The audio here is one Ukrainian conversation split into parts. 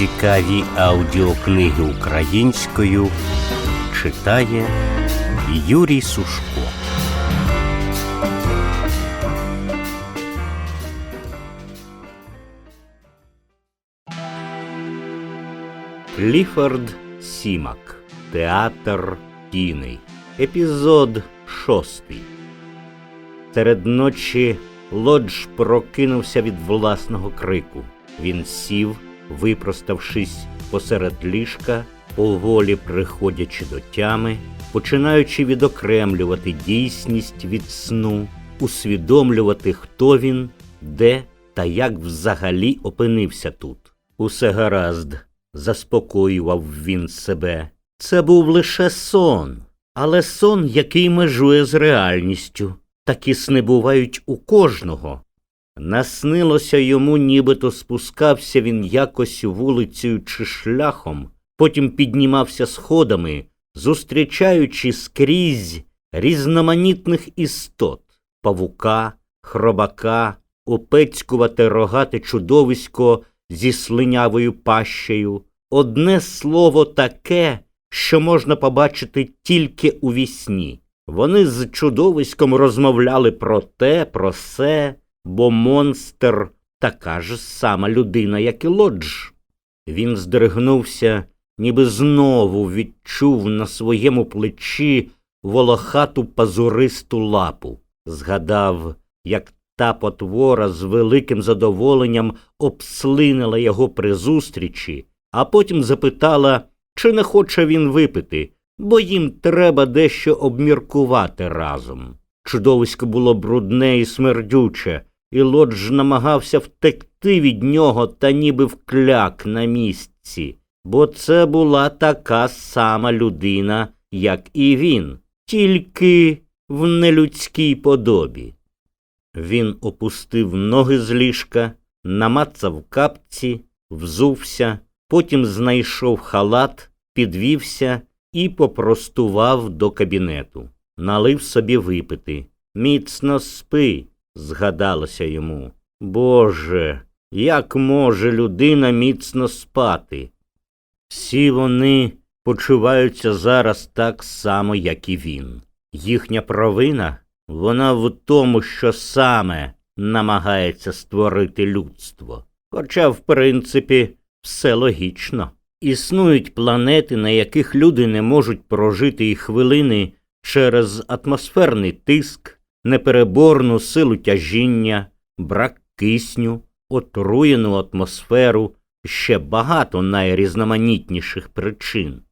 Цікаві аудіокниги українською читає Юрій Сушко. Кліфорд Сімак. Театр тіней. Епізод шостий. Серед ночі Лодж прокинувся від власного крику. Він сів, випроставшись посеред ліжка, поволі приходячи до тями, починаючи відокремлювати дійсність від сну, усвідомлювати, хто він, де та як взагалі опинився тут. Усе гаразд, заспокоював він себе. Це був лише сон, але сон, який межує з реальністю. Такі сни бувають у кожного. Наснилося йому, нібито спускався він якось вулицею чи шляхом, потім піднімався сходами, зустрічаючи скрізь різноманітних істот павука, хробака, опецькувате рогате чудовисько зі слинявою пащею. Одне слово таке, що можна побачити тільки у вісні. Вони з чудовиськом розмовляли про те, про се, бо монстр така ж сама людина, як і лодж. Він здригнувся, ніби знову відчув на своєму плечі волохату пазуристу лапу. Згадав, як та потвора з великим задоволенням обслинила його при зустрічі, а потім запитала, чи не хоче він випити, бо їм треба дещо обміркувати разом. Чудовисько було брудне і смердюче, і лодж намагався втекти від нього та ніби вкляк на місці, бо це була така сама людина, як і він, тільки в нелюдській подобі. Він опустив ноги з ліжка, намацав капці, взувся, потім знайшов халат, підвівся і попростував до кабінету. Налив собі випити. Міцно спи, згадалося йому. Боже, як може людина міцно спати? Всі вони почуваються зараз так само, як і він. Їхня провина вона в тому, що саме намагається створити людство. Хоча, в принципі, все логічно. Існують планети, на яких люди не можуть прожити і хвилини через атмосферний тиск, непереборну силу тяжіння, брак кисню, отруєну атмосферу, ще багато найрізноманітніших причин.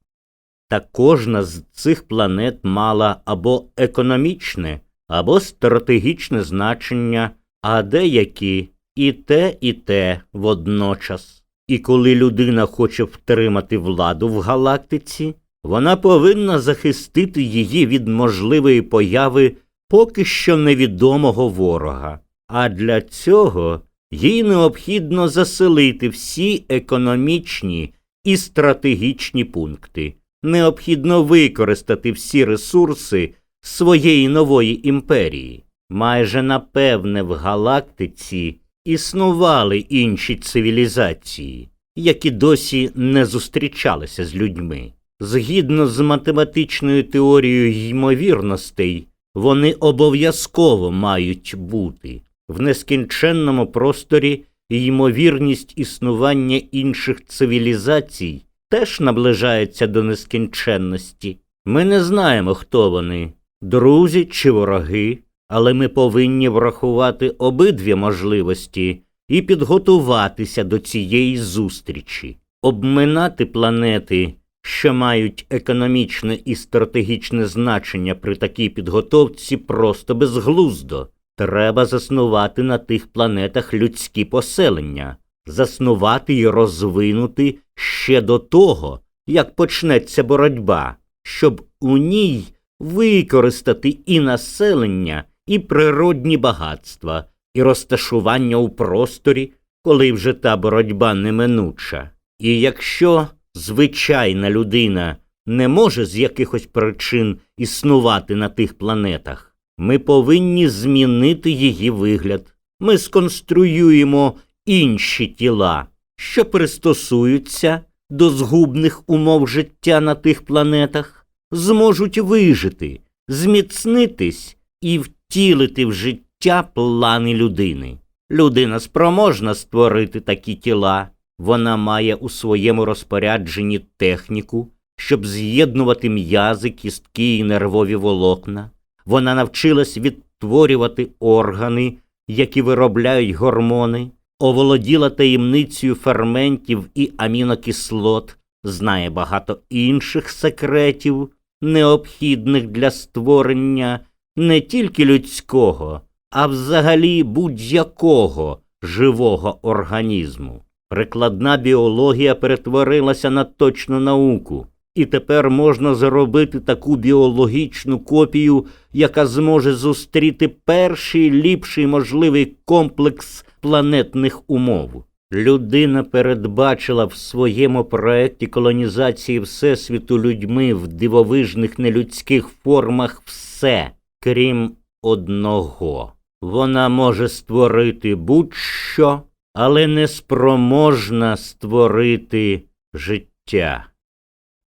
Та кожна з цих планет мала або економічне, або стратегічне значення, а деякі і те, і те водночас. І коли людина хоче втримати владу в галактиці, вона повинна захистити її від можливої появи поки що невідомого ворога. А для цього їй необхідно заселити всі економічні і стратегічні пункти. Необхідно використати всі ресурси своєї нової імперії. Майже напевне в галактиці існували інші цивілізації, які досі не зустрічалися з людьми. Згідно з математичною теорією ймовірностей, вони обов'язково мають бути в нескінченному просторі ймовірність існування інших цивілізацій теж наближається до нескінченності. Ми не знаємо, хто вони друзі чи вороги, але ми повинні врахувати обидві можливості і підготуватися до цієї зустрічі, обминати планети, що мають економічне і стратегічне значення при такій підготовці, просто безглуздо. Треба заснувати на тих планетах людські поселення, заснувати і розвинути ще до того, як почнеться боротьба, щоб у ній використати і населення, і природні багатства, і розташування у просторі, коли вже та боротьба неминуча. І якщо звичайна людина не може з якихось причин існувати на тих планетах, ми повинні змінити її вигляд. Ми сконструюємо інші тіла, що пристосуються до згубних умов життя на тих планетах, зможуть вижити, зміцнитись і втілити в життя плани людини. Людина спроможна створити такі тіла. Вона має у своєму розпорядженні техніку, щоб з'єднувати м'язи, кістки і нервові волокна. Вона навчилась відтворювати органи, які виробляють гормони, оволоділа таємницею ферментів і амінокислот, знає багато інших секретів, необхідних для створення не тільки людського, а взагалі будь-якого живого організму. Прикладна біологія перетворилася на точну науку, і тепер можна зробити таку біологічну копію, яка зможе зустріти перший ліпший можливий комплекс планетних умов. Людина передбачила в своєму проекті колонізації Всесвіту людьми в дивовижних нелюдських формах все, крім одного. Вона може створити будь-що, але не спроможна створити життя.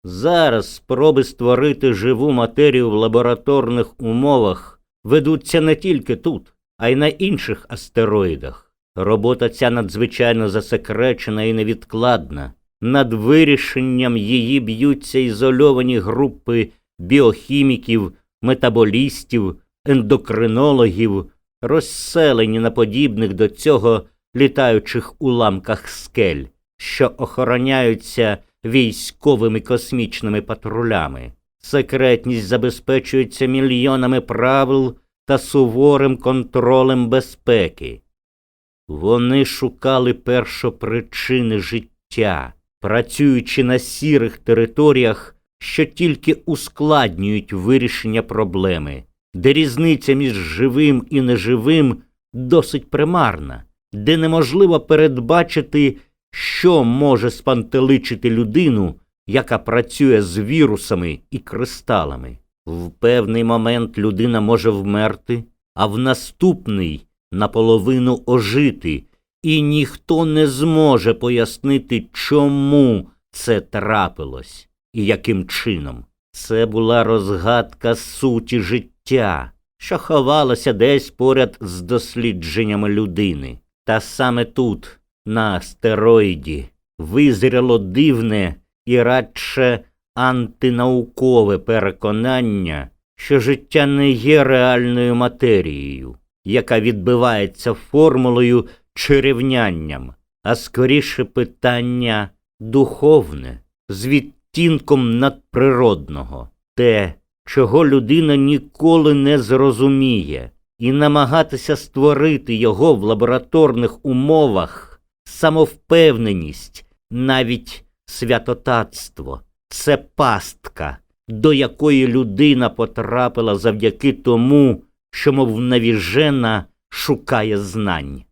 Зараз спроби створити живу матерію в лабораторних умовах ведуться не тільки тут, а й на інших астероїдах. Робота ця надзвичайно засекречена і невідкладна. Над вирішенням її б'ються ізольовані групи біохіміків, метаболістів, ендокринологів, розселені на подібних до цього літаючих уламках скель, що охороняються військовими космічними патрулями. Секретність забезпечується мільйонами правил та суворим контролем безпеки. Вони шукали першопричини життя, працюючи на сірих територіях, що тільки ускладнюють вирішення проблеми, де різниця між живим і неживим досить примарна, де неможливо передбачити, що може спантеличити людину, яка працює з вірусами і кристалами. В певний момент людина може вмерти, а в наступний наполовину ожити, і ніхто не зможе пояснити, чому це трапилось і яким чином. Це була розгадка суті життя, що ховалася десь поряд з дослідженнями людини. Та саме тут, на астероїді, визряло дивне і радше антинаукове переконання, що життя не є реальною матерією, яка відбивається формулою чи рівнянням, а скоріше питання духовне, з відтінком надприродного, те, чого людина ніколи не зрозуміє, і намагатися створити його в лабораторних умовах, самовпевненість, навіть святотатство це пастка, до якої людина потрапила завдяки тому, що, мов навіжена, шукає знань.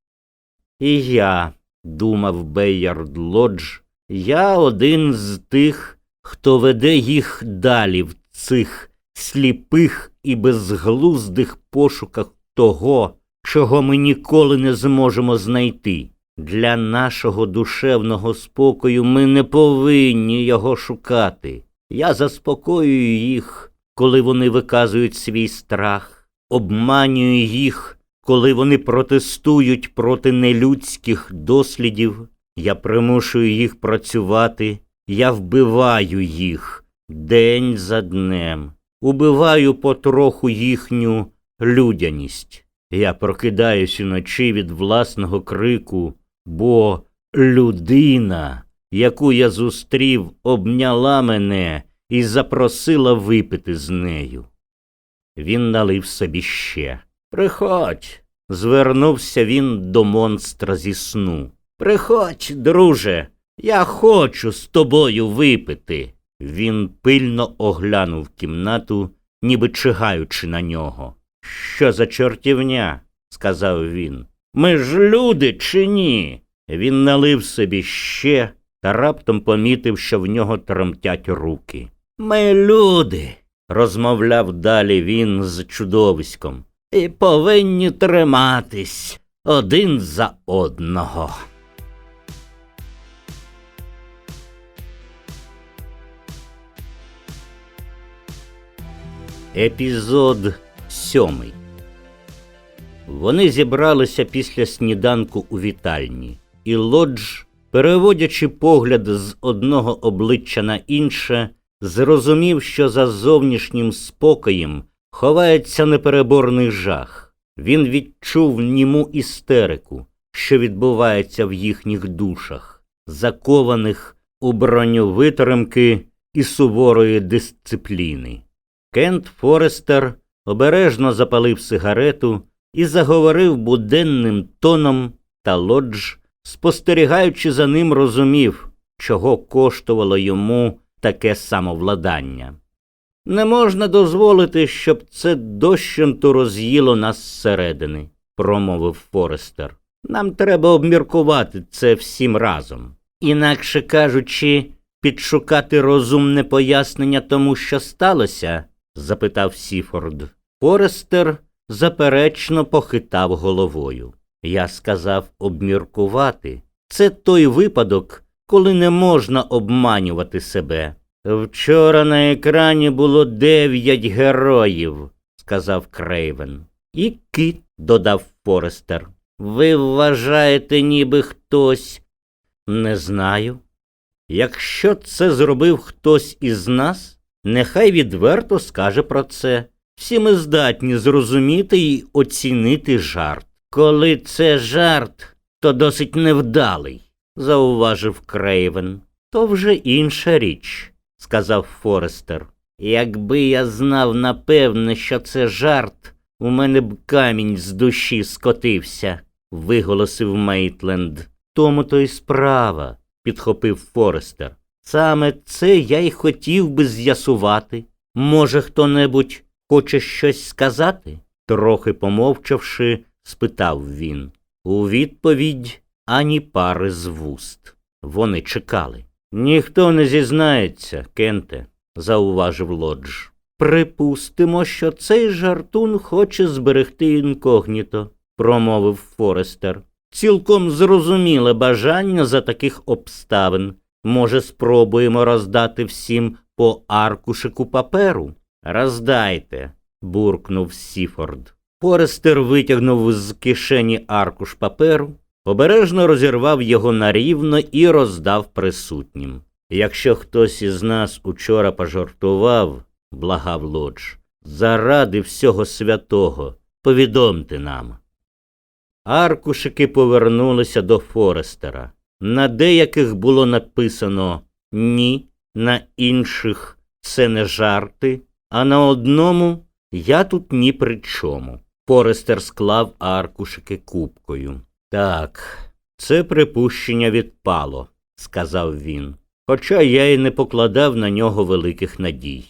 І я, думав Бейярд Лодж, я один з тих, хто веде їх далі в цих сліпих і безглуздих пошуках того, чого ми ніколи не зможемо знайти. Для нашого душевного спокою ми не повинні його шукати. Я заспокоюю їх, коли вони виказують свій страх, обманюю їх, коли вони протестують проти нелюдських дослідів. Я примушую їх працювати, я вбиваю їх день за днем, убиваю потроху їхню людяність. Я прокидаюсь уночі від власного крику, бо людина, яку я зустрів, обняла мене і запросила випити з нею. Він налив собі ще. Приходь. Звернувся він до монстра зі сну. Приходь, друже, я хочу з тобою випити. Він пильно оглянув кімнату, ніби чигаючи на нього. Що за чортівня? сказав він. Ми ж люди чи ні? Він налив собі ще та раптом помітив, що в нього тремтять руки. Ми люди, розмовляв далі він з чудовиськом, і повинні триматись один за одного. Епізод сьомий. Вони зібралися після сніданку у вітальні, і лодж, переводячи погляд з одного обличчя на інше, зрозумів, що за зовнішнім спокоєм ховається непереборний жах. Він відчув німу істерику, що відбувається в їхніх душах, закованих у броню витримки і суворої дисципліни. Кент Форестер обережно запалив сигарету і заговорив буденним тоном, та лодж, спостерігаючи за ним, розумів, чого коштувало йому таке самовладання. Не можна дозволити, щоб це дощенту роз'їло нас зсередини, промовив Форестер. Нам треба обміркувати це всім разом. Інакше кажучи, підшукати розумне пояснення тому, що сталося? Запитав Сіфорд. Форестер заперечно похитав головою. Я сказав обміркувати. Це той випадок, коли не можна обманювати себе. Вчора на екрані було дев'ять героїв, сказав Крейвен. І кит, додав Форестер. Ви вважаєте, ніби хтось. Не знаю. Якщо це зробив хтось із нас, нехай відверто скаже про це. Всі ми здатні зрозуміти і оцінити жарт. Коли це жарт, то досить невдалий, зауважив Крейвен. То вже інша річ, сказав Форестер. Якби я знав напевне, що це жарт, у мене б камінь з душі скотився, виголосив Мейтленд. Тому то й справа, підхопив Форестер. Саме це я й хотів би з'ясувати. Може, хто-небудь хоче щось сказати? Трохи помовчавши, спитав він. У відповідь ані пари з вуст. Вони чекали. Ніхто не зізнається, Кенте, зауважив лодж. Припустимо, що цей жартун хоче зберегти інкогніто, промовив Форестер. Цілком зрозуміле бажання за таких обставин. Може, спробуємо роздати всім по аркушику паперу? Роздайте, буркнув Сіфорд. Форестер витягнув з кишені аркуш паперу, обережно розірвав його нарівно і роздав присутнім. Якщо хтось із нас учора пожартував, благав лодж, заради всього святого, повідомте нам. Аркушики повернулися до Форестера. На деяких було написано ні, на інших це не жарти, а на одному я тут ні при чому. Форестер склав аркушики купкою. Так, це припущення відпало, сказав він, хоча я й не покладав на нього великих надій.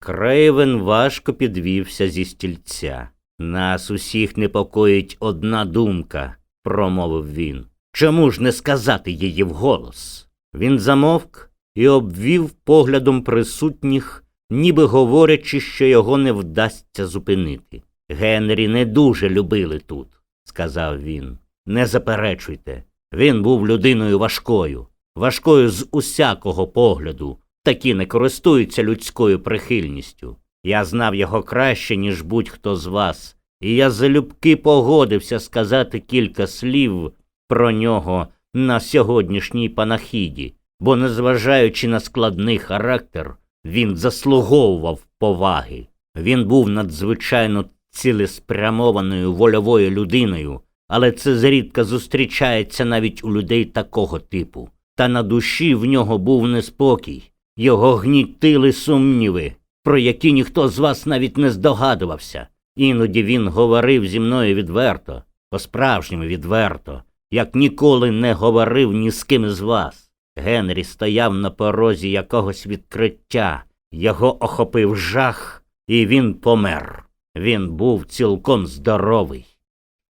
Крейвен важко підвівся зі стільця. Нас усіх непокоїть одна думка, промовив він. Чому ж не сказати її вголос? Він замовк і обвів поглядом присутніх, ніби говорячи, що його не вдасться зупинити. Генрі не дуже любили тут, сказав він. Не заперечуйте. Він був людиною важкою, важкою з усякого погляду. Такі не користуються людською прихильністю. Я знав його краще, ніж будь-хто з вас, і я залюбки погодився сказати кілька слів про нього на сьогоднішній панахіді, бо, незважаючи на складний характер, він заслуговував поваги. Він був надзвичайно цілеспрямованою вольовою людиною, але це зрідка зустрічається навіть у людей такого типу. Та на душі в нього був неспокій, його гнітили сумніви, про які ніхто з вас навіть не здогадувався. Іноді він говорив зі мною відверто, по-справжньому відверто, як ніколи не говорив ні з ким з вас. Генрі стояв на порозі якогось відкриття, його охопив жах, і він помер. Він був цілком здоровий.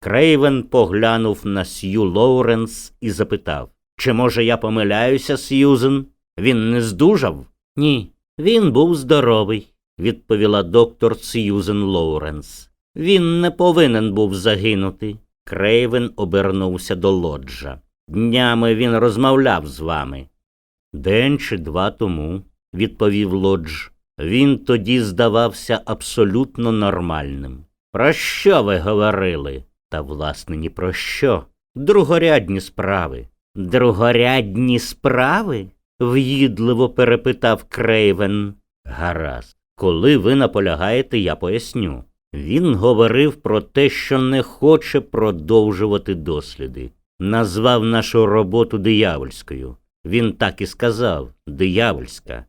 Крейвен поглянув на Сью Лоуренс і запитав Чи, може, я помиляюся, Сьюзен? Він не здужав? Ні, він був здоровий, відповіла доктор Сьюзен Лоуренс. Він не повинен був загинути. Крейвен обернувся до лоджа. Днями він розмовляв з вами. День чи два тому, відповів лодж. Він тоді здавався абсолютно нормальним. Про що ви говорили? Та, власне, ні про що. Другорядні справи. Другорядні справи? в'їдливо перепитав Крейвен. Гаразд. Коли ви наполягаєте, я поясню. Він говорив про те, що не хоче продовжувати досліди. Назвав нашу роботу диявольською. Він так і сказав диявольська.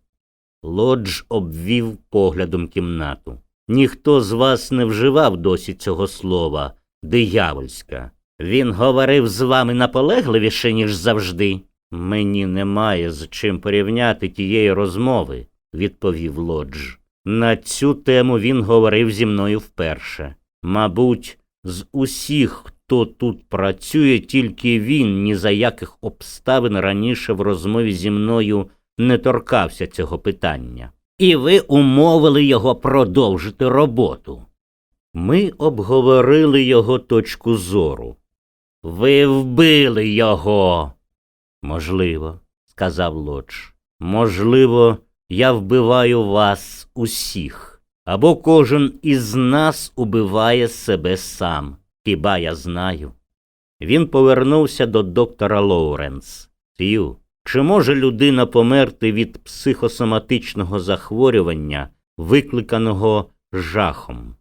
Лодж обвів поглядом кімнату. Ніхто з вас не вживав досі цього слова диявольська. Він говорив з вами наполегливіше, ніж завжди. Мені немає з чим порівняти тієї розмови, відповів Лодж. На цю тему він говорив зі мною вперше. Мабуть, з усіх, хто тут працює, тільки він ні за яких обставин раніше в розмові зі мною не торкався цього питання. І ви умовили його продовжити роботу. Ми обговорили його точку зору. Ви вбили його. Можливо, сказав Лодж. Можливо, я вбиваю вас усіх. Або кожен із нас убиває себе сам. Хіба я знаю? Він повернувся до доктора Лоуренс. Сью, чи може людина померти від психосоматичного захворювання, викликаного жахом?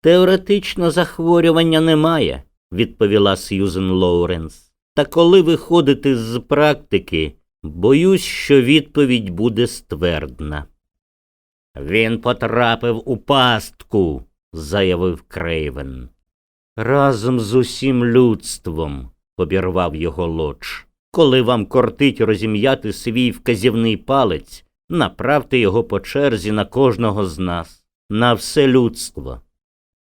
Теоретично захворювання немає, відповіла Сьюзен Лоуренс. Та коли виходити з практики, боюсь, що відповідь буде ствердна. Він потрапив у пастку, заявив Крейвен. Разом з усім людством, обірвав його лодж. Коли вам кортить розім'яти свій вказівний палець, направте його по черзі на кожного з нас, на все людство.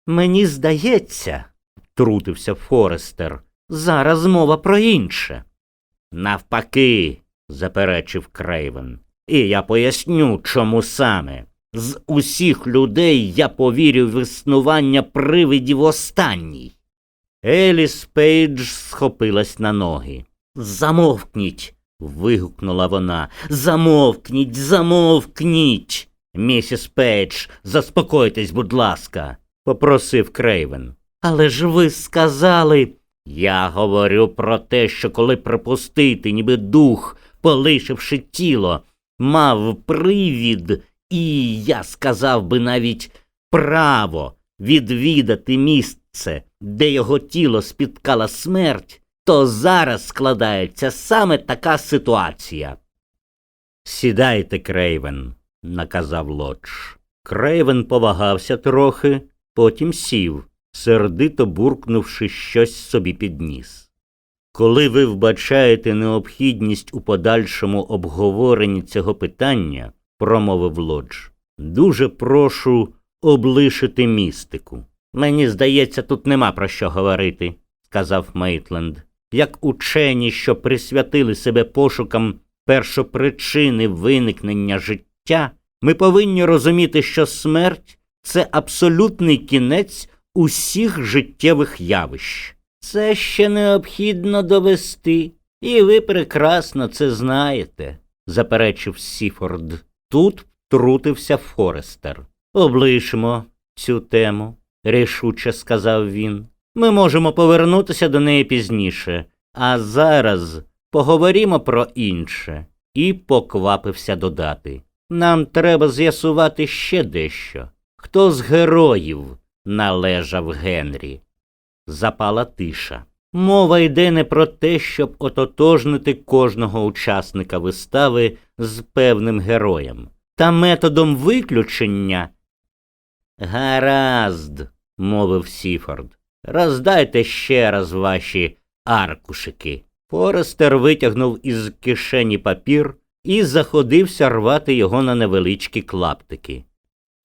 Мені здається, трутився Форестер, зараз мова про інше. Навпаки, заперечив Крейвен. І я поясню, чому саме. З усіх людей я повірю в існування привидів останній. Еліс Пейдж схопилась на ноги. Замовкніть. вигукнула вона. Замовкніть, замовкніть. Місіс Пейдж, заспокойтесь, будь ласка, попросив Крейвен. Але ж ви сказали. Я говорю про те, що коли припустити, ніби дух, полишивши тіло, мав привід, і я сказав би навіть право відвідати місце, де його тіло спіткала смерть, то зараз складається саме така ситуація. Сідайте, Крейвен, наказав Лодж. Крейвен повагався трохи, потім сів, сердито буркнувши щось собі під ніс. Коли ви вбачаєте необхідність у подальшому обговоренні цього питання, промовив Лодж, дуже прошу облишити містику. Мені здається, тут нема про що говорити, сказав Мейтленд. Як учені, що присвятили себе пошукам першопричини виникнення життя, ми повинні розуміти, що смерть це абсолютний кінець усіх життєвих явищ. Це ще необхідно довести, і ви прекрасно це знаєте, заперечив Сіфорд. Тут втрутився Форестер. Облишимо цю тему, рішуче сказав він. Ми можемо повернутися до неї пізніше, а зараз поговоримо про інше. І поквапився додати. Нам треба з'ясувати ще дещо. Хто з героїв належав Генрі? Запала тиша. Мова йде не про те, щоб ототожнити кожного учасника вистави з певним героєм. Та методом виключення. Гаразд, мовив Сіфорд. Роздайте ще раз ваші аркушики. Форестер витягнув із кишені папір і заходився рвати його на невеличкі клаптики.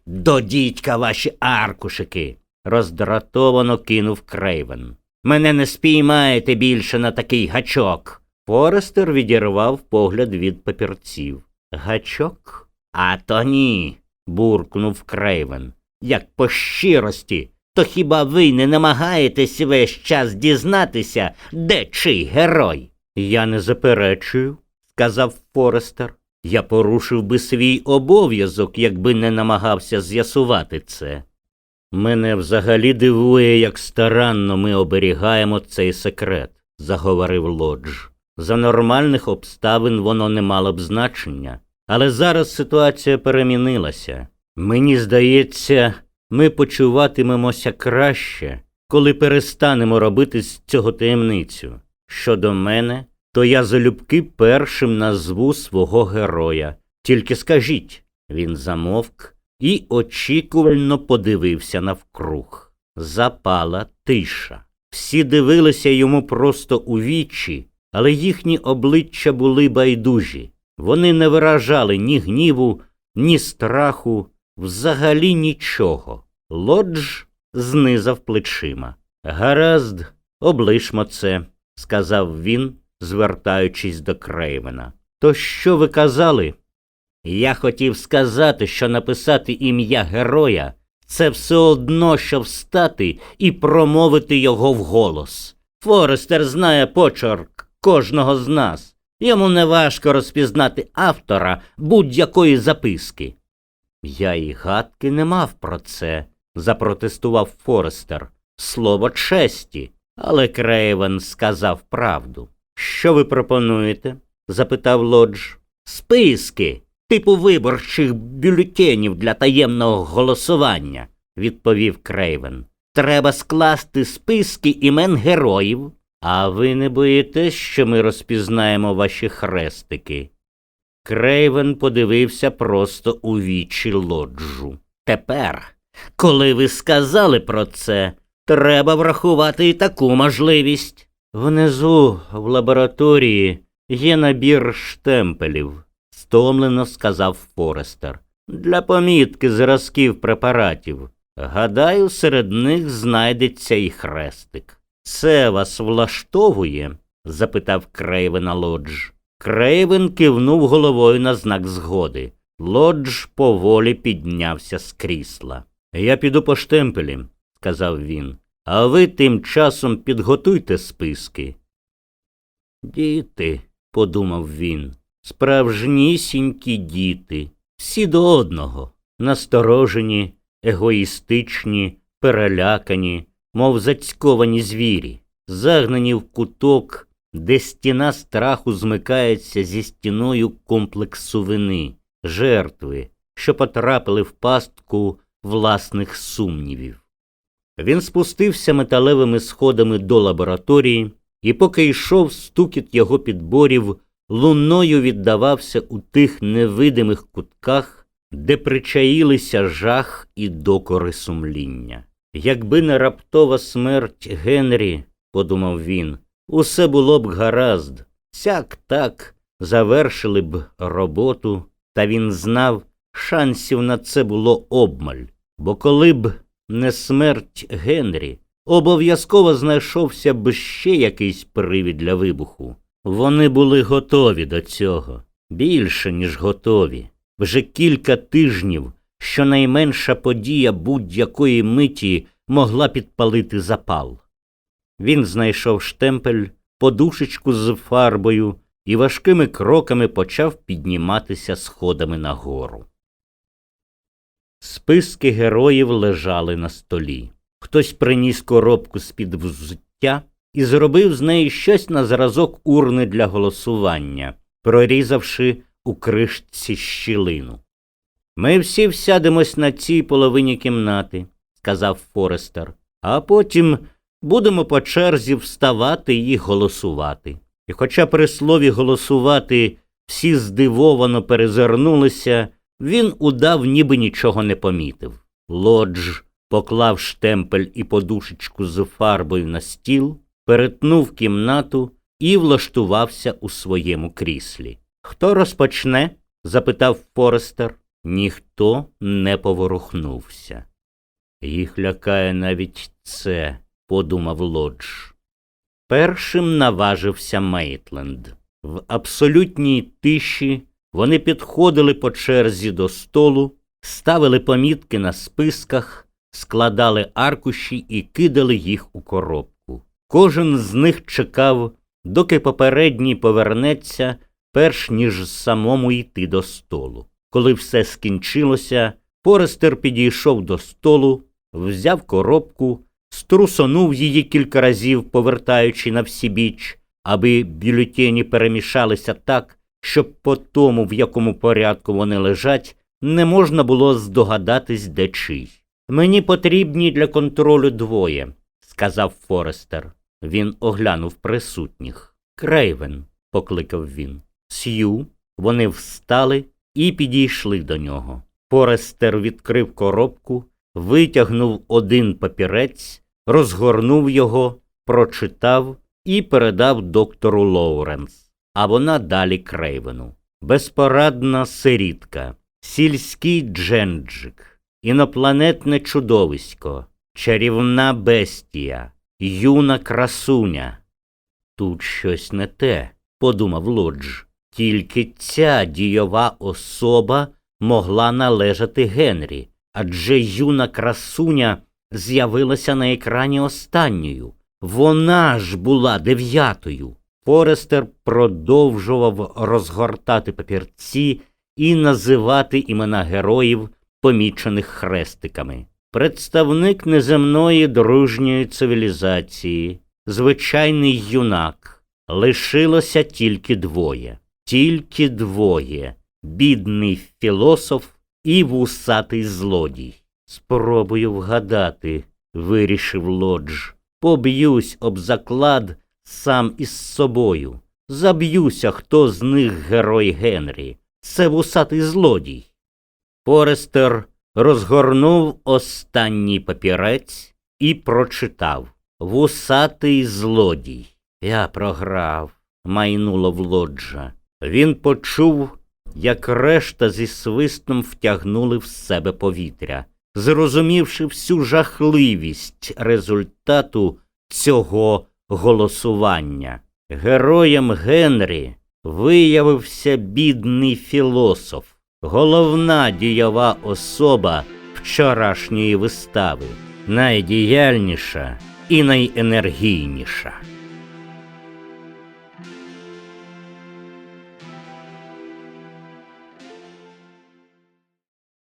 До дідька ваші аркушики. Роздратовано кинув Крейвен. Мене не спіймаєте більше на такий гачок. Форестер відірвав погляд від папірців. Гачок? А то ні, буркнув Крейвен. Як по щирості, то хіба ви не намагаєтесь весь час дізнатися, де чий герой? Я не заперечую, сказав Форестер. Я порушив би свій обов'язок, якби не намагався з'ясувати це. Мене взагалі дивує, як старанно ми оберігаємо цей секрет, заговорив Лодж. За нормальних обставин воно не мало б значення. Але зараз ситуація перемінилася. Мені здається, ми почуватимемося краще, коли перестанемо робити з цього таємницю. Щодо мене, то я залюбки першим назву свого героя. Тільки скажіть, він замовк і очікувально подивився навкруг. Запала тиша. Всі дивилися йому просто у вічі, але їхні обличчя були байдужі. Вони не виражали ні гніву, ні страху, взагалі нічого. Лодж знизав плечима. Гаразд, облишмо це, сказав він, звертаючись до Крейвена. То що ви казали? Я хотів сказати, що написати ім'я героя це все одно, що встати і промовити його вголос. Форестер знає почерк кожного з нас. Йому неважко розпізнати автора будь-якої записки. Я і гадки не мав про це, запротестував Форестер. Слово честі. Але Крейвен сказав правду. Що ви пропонуєте? запитав Лодж. Списки, типу виборчих бюлетенів для таємного голосування, відповів Крейвен. Треба скласти списки імен героїв. А ви не боїтесь, що ми розпізнаємо ваші хрестики? Крейвен подивився просто у вічі лоджу. Тепер, коли ви сказали про це, треба врахувати і таку можливість. Внизу, в лабораторії, є набір штемпелів, стомлено сказав Форестер. Для помітки зразків препаратів. Гадаю, серед них знайдеться і хрестик. Це вас влаштовує? запитав Крейвена Лодж. Крейвен кивнув головою на знак згоди. Лодж поволі піднявся з крісла. Я піду по штемпелі, сказав він, а ви тим часом підготуйте списки. Діти, подумав він, справжнісінькі діти, всі до одного, насторожені, егоїстичні, перелякані, мов зацьковані звірі, загнані в куток, де стіна страху змикається зі стіною комплексу вини, жертви, що потрапили в пастку власних сумнівів. Він спустився металевими сходами до лабораторії, і поки йшов стукіт його підборів, луною віддавався у тих невидимих кутках, де причаїлися жах і докори сумління. Якби не раптова смерть Генрі, подумав він, усе було б гаразд, сяк так завершили б роботу, та він знав, шансів на це було обмаль, бо коли б не смерть Генрі, обов'язково знайшовся б ще якийсь привід для вибуху. Вони були готові до цього, більше, ніж готові. Вже кілька тижнів щонайменша подія будь-якої миті могла підпалити запал. Він знайшов штемпель, подушечку з фарбою і важкими кроками почав підніматися сходами нагору. Списки героїв лежали на столі. Хтось приніс коробку з-під взуття і зробив з неї щось на зразок урни для голосування, прорізавши у кришці щілину. Ми всі всядемось на цій половині кімнати, сказав Форестер, а потім будемо по черзі вставати і голосувати. І хоча при слові голосувати всі здивовано перезирнулися, він удав, ніби нічого не помітив. Лодж поклав штемпель і подушечку з фарбою на стіл, перетнув кімнату і влаштувався у своєму кріслі. Хто розпочне? запитав Форестер. Ніхто не поворухнувся. Їх лякає навіть це, подумав Лодж. Першим наважився Мейтленд. В абсолютній тиші вони підходили по черзі до столу, ставили помітки на списках, складали аркуші і кидали їх у коробку. Кожен з них чекав, доки попередній повернеться, перш ніж самому йти до столу. Коли все скінчилося, Форестер підійшов до столу, взяв коробку, струсонув її кілька разів, повертаючи на всі біч, аби бюлетені перемішалися так, щоб по тому, в якому порядку вони лежать, не можна було здогадатись, де чий. Мені потрібні для контролю двоє, сказав Форестер. Він оглянув присутніх. Крейвен, покликав він. Сью, вони встали і підійшли до нього. Форестер відкрив коробку, витягнув один папірець, розгорнув його, прочитав і передав доктору Лоуренс, а вона далі Крейвену. Безпорадна сирітка, сільський дженджик, інопланетне чудовисько, чарівна бестія, юна красуня. Тут щось не те, подумав Лодж. Тільки ця дійова особа могла належати Генрі, адже юна красуня з'явилася на екрані останньою. Вона ж була дев'ятою. Форестер продовжував розгортати папірці і називати імена героїв, помічених хрестиками. Представник неземної дружньої цивілізації, звичайний юнак. Лишилося тільки двоє. Тільки двоє. Бідний філософ і вусатий злодій. Спробую вгадати, вирішив Лодж. Поб'юсь об заклад сам із собою. Заб'юся, хто з них герой Генрі. Це вусатий злодій. Форестер розгорнув останній папірець і прочитав Вусатий злодій. Я програв, майнуло в. Він почув, як решта зі свистом втягнули в себе повітря, зрозумівши всю жахливість результату цього голосування. Героєм Генрі виявився бідний філософ, головна дієва особа вчорашньої вистави, найдіяльніша і найенергійніша.